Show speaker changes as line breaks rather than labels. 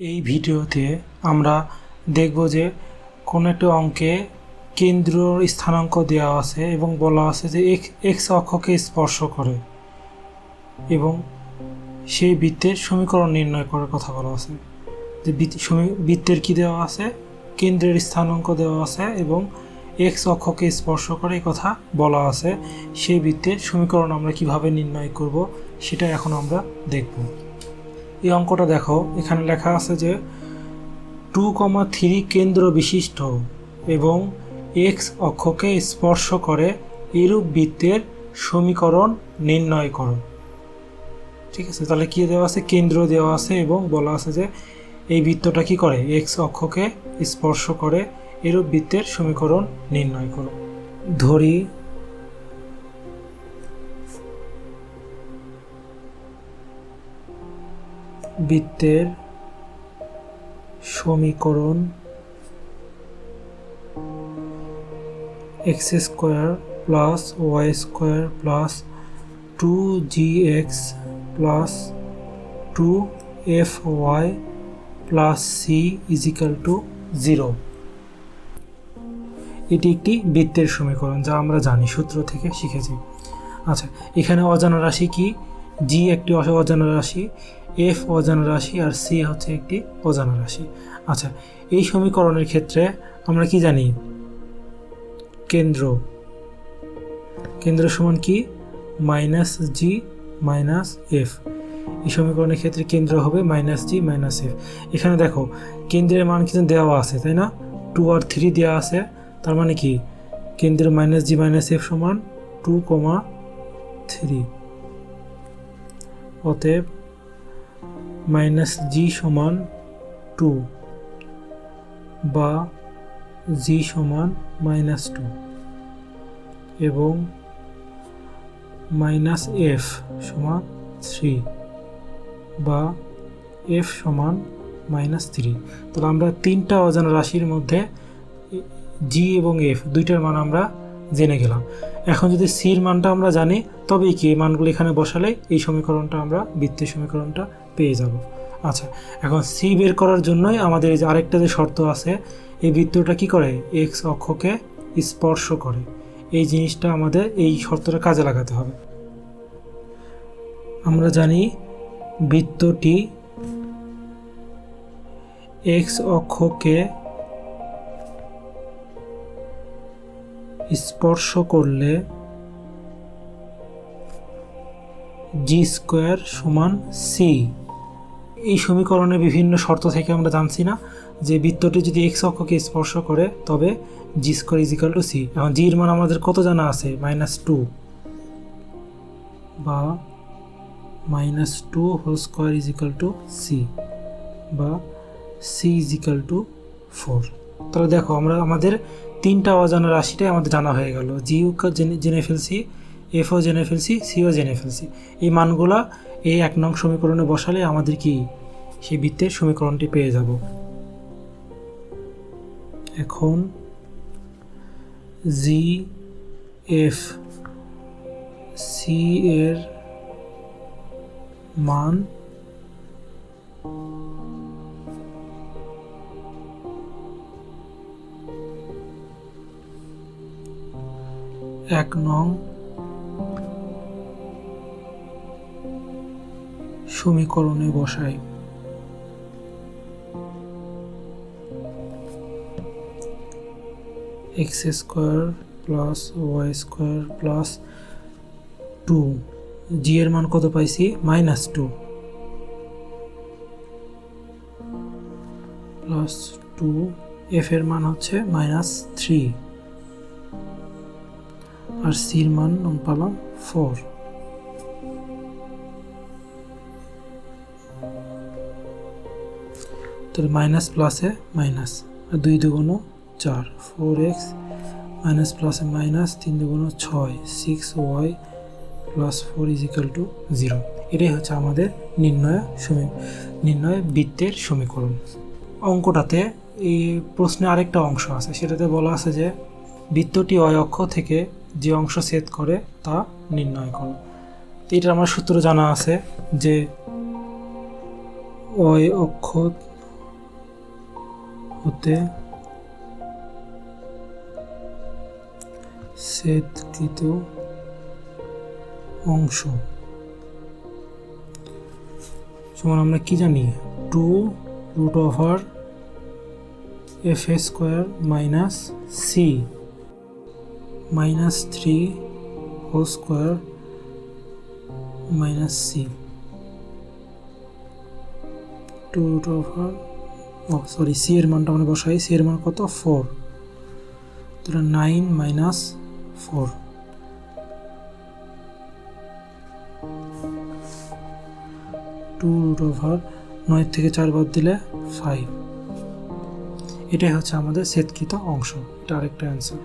এই ভিডিওতে আমরা দেখব যে কোনো একটা অঙ্কে কেন্দ্র স্থানাঙ্ক দেওয়া আছে এবং বলা আছে যে এক্স অক্ষকে স্পর্শ করে এবং সেই বৃত্তের সমীকরণ নির্ণয় করার কথা বলা আছে। যে বৃত্তের কি দেওয়া আছে? কেন্দ্রের স্থানাঙ্ক দেওয়া আছে এবং এক্স অক্ষকে স্পর্শ করে এই কথা বলা আছে। সেই বৃত্তের সমীকরণ আমরা কীভাবে নির্ণয় করব সেটা এখন আমরা দেখব। এই অঙ্কটা দেখো। এখানে লেখা আছে যে টু কমা থ্রি কেন্দ্র বিশিষ্ট এবং এক্স অক্ষকে স্পর্শ করে এরূপ বৃত্তের সমীকরণ নির্ণয় করো। ঠিক আছে? তাহলে কি দেওয়া আছে? কেন্দ্র দেওয়া আছে এবং বলা আছে যে এই বৃত্তটা কি করে? এক্স অক্ষকে স্পর্শ করে এরূপ বৃত্তের সমীকরণ নির্ণয় করো। ধরি বৃত্তের সমীকরণ x square plus y square plus two g x plus two f y plus c equal to zero. এটি একটি বৃত্তের সমীকরণ যা আমরা জানি, সূত্র থেকে শিখেছি। আচ্ছা এখানে অজানা রাশি কি? জি একটি অজানা রাশি। এফ অজানা রাশি আর সি হচ্ছে একটি অজানা রাশি। আচ্ছা এই সমীকরণের ক্ষেত্রে আমরা কি জানি? কেন্দ্র। কেন্দ্র সমান কি? মাইনাস জি মাইনাস এফ এই সমীকরণের ক্ষেত্রে কেন্দ্র হবে মাইনাস জি মাইনাস এফ এখানে দেখো, কেন্দ্রের মান কিন্তু দেওয়া আছে, তাই না? টু আর থ্রি দেওয়া আছে, তার মানে কি? কেন্দ্রের মাইনাস জি মাইনাস এফ সমান টু কমা থ্রি অতএব মাইনাস জি সমান টু বা জি সমান মাইনাস টু এবং মাইনাস এফ সমান থ্রি বা এফ সমান মাইনাস থ্রি। তাহলে আমরা তিনটা অজানা রাশির মধ্যে জি এবং এফ, দুইটার মান আমরা জেনে গেলাম। এখন যদি সির মানটা আমরা জানি, তবেই কি এই মানগুলো এখানে বসালে এই সমীকরণটা আমরা বৃত্তের সমীকরণটা পেয়ে যাব। আচ্ছা এখন সি বের করার জন্যই আমাদের এই যে আরেকটা যে শর্ত আছে, এই বৃত্তটা কি করে? এক্স অক্ষকে স্পর্শ করে। এই জিনিসটা আমাদের এই শর্তটা কাজে লাগাতে হবে। আমরা জানি বৃত্তটি এক্স অক্ষকে স্পর্শ করলে জি স্কোয়ার সমান সি এই সমীকরণের বিভিন্ন শর্ত থেকে আমরা জানছি না যে বৃত্তটি যদি এক্স অক্ষকে স্পর্শ করে, তবে g square is equal to c এখন জির মান আমাদের কত জানা আছে? মাইনাস টু বা minus two whole square is equal to c বা সি ইজিক্যাল টু ফোর তাহলে দেখো, আমরা আমাদের তিনটা অজানা রাশিটাই আমাদের জানা হয়ে গেল। জিও জেনে ফেলছি এফও জেনে ফেলছি সিও জেনে ফেলছি। এই মানগুলা এই এক নং সমীকরণে বসালে আমাদের কি সেই বৃত্তের সমীকরণটি পেয়ে যাব? এখন জি এফ সি এর মান এক নং সমীকরণে বসাই। X square plus y square plus two. G এর মান কত পাইছি? Minus two. Plus two, f এর মান হচ্ছে মাইনাস থ্রি। আর সির মান পালাম ফোর। তাহলে মাইনাস প্লাসে মাইনাস আর দুই দুগুণ চার ফোর এক্স মাইনাস প্লাসে মাইনাস তিন দুগুণ ছয় six y plus four equal to zero এটাই হচ্ছে আমাদের নির্ণয় সমী, নির্ণয় বৃত্তের সমীকরণ। অঙ্কটাতে এই প্রশ্নে আরেকটা অংশ আছে, সেটাতে বলা আছে যে বৃত্তটি অয় অক্ষ থেকে যে অংশ ছেদ করে তা নির্ণয় করো। তো এটার আমার সূত্র জানা আছে যে অয় অক্ষ হতে সেদকৃত অংশ। যেমন আমরা কি জানি? Two root over f a square minus c minus three whole square minus c two root over oh sorry c এর মানটা আমরা বসাই। সি এর মান কত? ফোর তাহলে nine minus four two root over নয় থেকে চার বাদ দিলে ফাইভ এটাই হচ্ছে আমাদের সেতকৃত অংশ। এটা আরেকটা অ্যান্সার